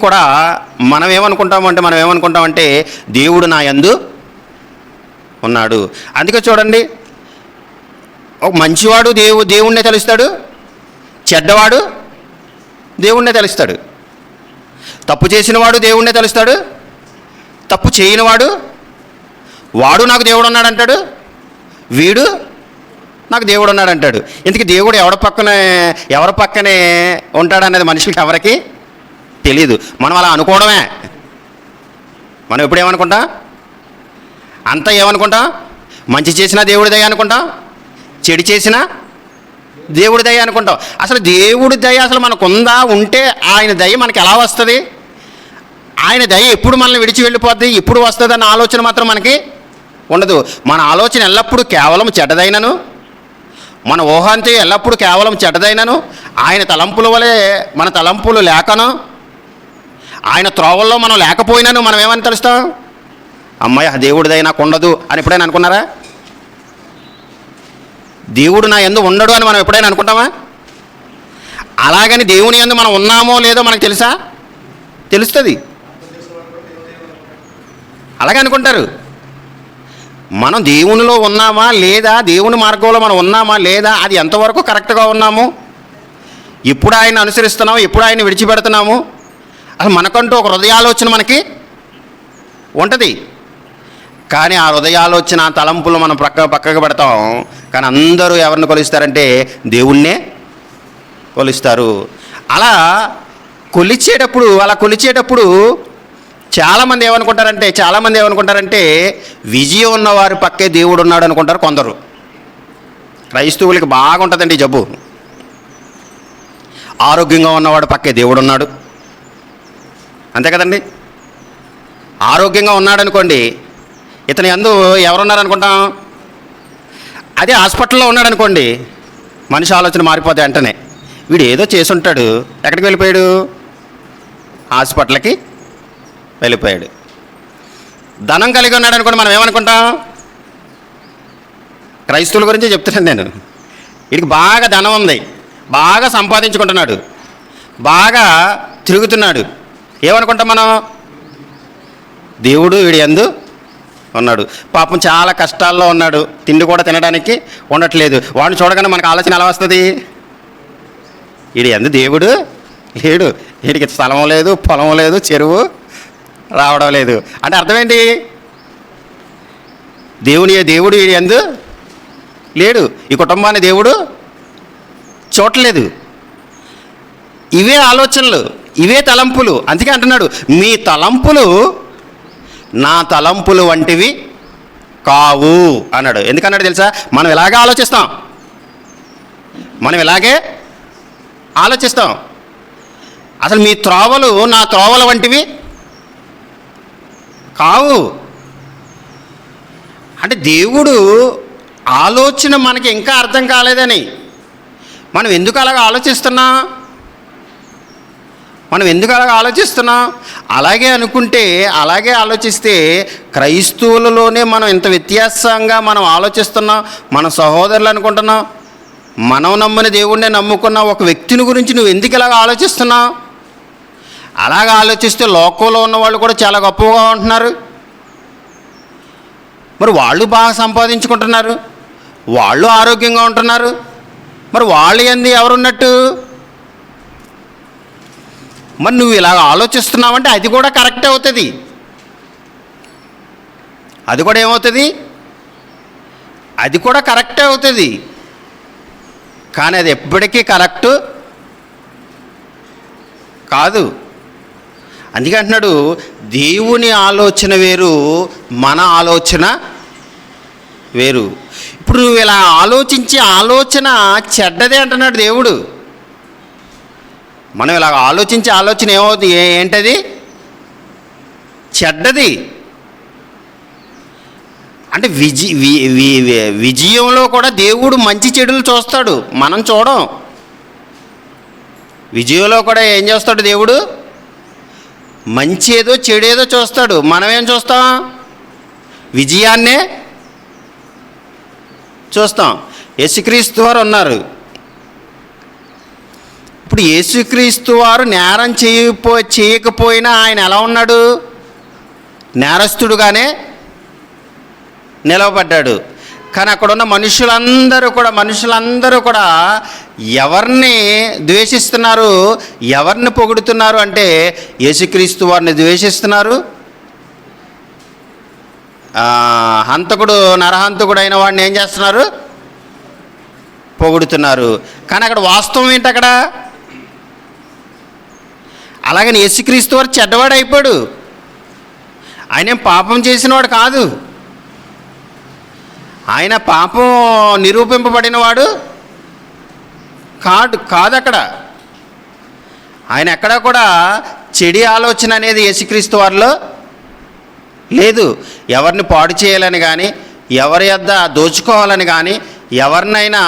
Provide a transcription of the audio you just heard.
కూడా మనం ఏమనుకుంటామంటే మనం ఏమనుకుంటామంటే దేవుడు నా యందు ఉన్నాడు. అందుకే చూడండి ఒక మంచివాడు దేవు దేవుణ్ణే తెలుస్తాడు చెడ్డవాడు దేవుణ్ణే తెలుస్తాడు. తప్పు చేసినవాడు దేవుణ్ణే తెలుస్తాడు తప్పు చేయనివాడు వాడు నాకు దేవుడు ఉన్నాడు అంటాడు వీడు నాకు దేవుడు ఉన్నాడు అంటాడు ఇంతకీ దేవుడు ఎవరి పక్కనే ఎవరి పక్కనే ఉంటాడనేది మనుషులకి ఎవరికి తెలియదు మనం అలా అనుకోవడమే. మనం ఎప్పుడు ఏమనుకుంటాం? అంతా ఏమనుకుంటాం? మంచి చేసినా దేవుడి దయ అనుకుంటాం. చెడు చేసినా దేవుడి దయ అనుకుంటాం. అసలు దేవుడి దయ అసలు మనకు ఉందా ఉంటే ఆయన దయ మనకి ఎలా వస్తుంది? ఆయన దయ ఎప్పుడు మనల్ని విడిచి వెళ్ళిపోద్ది? ఎప్పుడు వస్తుంది అన్న ఆలోచన మాత్రం మనకి ఉండదు. మన ఆలోచన ఎల్లప్పుడూ కేవలం చెడ్డదైనను. మన ఊహాంతి ఎల్లప్పుడూ కేవలం చెడ్డదైనను. ఆయన తలంపుల వలె మన తలంపులు లేకను. ఆయన త్రోవల్లో మనం లేకపోయినాను మనం ఏమని తెలుస్తాం? అమ్మాయి దేవుడిదై నాకు ఉండదు అని ఎప్పుడైనా అనుకున్నారా? దేవుడు నా ఎందు ఉండడు అని మనం ఎప్పుడైనా అనుకుంటామా? అలాగని దేవుని ఎందు మనం ఉన్నామో లేదో మనకు తెలుసా? తెలుస్తుంది. అలాగే అనుకుంటారు. మనం దేవునిలో ఉన్నామా లేదా దేవుని మార్గంలో మనం ఉన్నామా లేదా అది ఎంతవరకు కరెక్ట్గా ఉన్నాము? ఎప్పుడు ఆయన అనుసరిస్తున్నాము ఎప్పుడు ఆయన విడిచిపెడుతున్నాము? అసలు మనకంటూ ఒక హృదయాలోచన మనకి ఉంటుంది. కానీ ఆ హృదయాలోచన తలంపులు మనం పక్క పక్కకు పెడతాం. కానీ అందరూ ఎవరిని కొలుస్తారంటే దేవుణ్ణే కొలుస్తారు. అలా కొలిచేటప్పుడు అలా కొలిచేటప్పుడు చాలామంది ఏమనుకుంటారంటే చాలామంది ఏమనుకుంటారంటే విజయం ఉన్నవారి పక్కే దేవుడు ఉన్నాడు అనుకుంటారు కొందరు. క్రైస్తవులకి బాగుంటుందండి జబ్బు. ఆరోగ్యంగా ఉన్నవాడు పక్కే దేవుడు ఉన్నాడు. అంతే కదండి? ఆరోగ్యంగా ఉన్నాడు అనుకోండి ఇతని అందు ఎవరున్నారనుకుంటాం? అదే హాస్పిటల్లో ఉన్నాడు అనుకోండి మనిషి ఆలోచన మారిపోతే వెంటనే వీడు ఏదో చేసి ఉంటాడు ఎక్కడికి వెళ్ళిపోయాడు? హాస్పిటల్కి వెళ్ళిపోయాడు. ధనం కలిగి ఉన్నాడు అనుకోండి మనం ఏమనుకుంటాం? క్రైస్తవుల గురించి చెప్తున్నాను నేను. వీడికి బాగా ధనం ఉంది బాగా సంపాదించుకుంటున్నాడు బాగా తిరుగుతున్నాడు. ఏమనుకుంటాం మనం? దేవుడు వీడి ఎందు ఉన్నాడు. పాపం చాలా కష్టాల్లో ఉన్నాడు. తిండి కూడా తినడానికి ఉండట్లేదు. వాడిని చూడగానే మనకు ఆలోచన ఎలా వస్తుంది? వీడి ఎందు దేవుడు లేడు. వీడికి స్థలం లేదు పొలం లేదు చెరువు రావడం లేదు. అంటే అర్థమేంటి? దేవుని దేవుడు వీడి ఎందు లేడు. ఈ కుటుంబాన్ని దేవుడు చూడలేదు ఇవే ఆలోచనలు. ఇవే తలంపులు. అందుకే అంటున్నాడు మీ తలంపులు నా తలంపులు వంటివి కావు అన్నాడు. ఎందుకన్నాడు తెలుసా? మనం ఇలాగే ఆలోచిస్తాం? మనం ఇలాగే ఆలోచిస్తాం? అసలు మీ త్రోవలు నా త్రోవల వంటివి కావు. అంటే దేవుడు ఆలోచన మనకి ఇంకా అర్థం కాలేదని. మనం ఎందుకు అలాగ ఆలోచిస్తున్నాం? మనం ఎందుకు అలాగ ఆలోచిస్తున్నాం? అలాగే అనుకుంటే అలాగే ఆలోచిస్తే క్రైస్తవులలోనే మనం ఇంత వ్యత్యాసంగా మనం ఆలోచిస్తున్నాం మన సహోదరులు అనుకుంటున్నాం. మనం నమ్మని దేవుణ్ణి నమ్ముకున్న ఒక వ్యక్తిని గురించి నువ్వు ఎందుకు ఇలాగ ఆలోచిస్తున్నావు? అలాగ ఆలోచిస్తే లోకంలో ఉన్న వాళ్ళు కూడా చాలా గొప్పగా ఉంటున్నారు. మరి వాళ్ళు బాగా సంపాదించుకుంటున్నారు. వాళ్ళు ఆరోగ్యంగా ఉంటున్నారు. మరి వాళ్ళు ఎందు ఎవరున్నట్టు? మరి నువ్వు ఇలాగ ఆలోచిస్తున్నావంటే అది కూడా కరెక్ట్ అవుతుంది. అది కూడా ఏమవుతుంది? అది కూడా కరెక్టే అవుతుంది. కానీ అది ఎప్పటికీ కరెక్ట్ కాదు. అందుకంటున్నాడు దేవుని ఆలోచన వేరు మన ఆలోచన వేరు. ఇప్పుడు నువ్వు ఇలా ఆలోచించే ఆలోచన చెడ్డదే అంటున్నాడు దేవుడు. మనం ఇలా ఆలోచించే ఆలోచన ఏమవుతుంది ఏంటది? చెడ్డది. అంటే విజి వి- వి- విజయంలో కూడా దేవుడు మంచి చెడులు చూస్తాడు. మనం చూడం. విజయంలో కూడా ఏం చేస్తాడు దేవుడు? మంచి ఏదో చెడేదో చూస్తాడు. మనం ఏం చూస్తాం? విజయాన్నే చూస్తాం. యేసుక్రీస్తు వారు ఉన్నారు. ఇప్పుడు యేసుక్రీస్తు వారు నేరం చేయపో చేయకపోయినా ఆయన ఎలా ఉన్నాడు? నేరస్తుడుగానే నిలవబడ్డాడు. కానీ అక్కడ ఉన్న మనుషులందరూ కూడా మనుషులందరూ కూడా ఎవరిని ద్వేషిస్తున్నారు? ఎవరిని పొగుడుతున్నారు అంటే యేసుక్రీస్తు వారిని ద్వేషిస్తున్నారు? హంతకుడు నరహంతకుడు అయిన వాడిని ఏం చేస్తున్నారు? పొగుడుతున్నారు. కానీ అక్కడ వాస్తవం ఏంటి అక్కడ? అలాగని యేసుక్రీస్తు వారు చెడ్డవాడు అయిపోయాడు ఆయన పాపం చేసినవాడు కాదు. ఆయన పాపం నిరూపింపబడినవాడు కాదు కాదు అక్కడ ఆయన ఎక్కడ కూడా చెడి ఆలోచన అనేది యేసుక్రీస్తు వారిలో లేదు. ఎవరిని పాడు చేయాలని కానీ ఎవరి యొద్ద దోచుకోవాలని కానీ ఎవరినైనా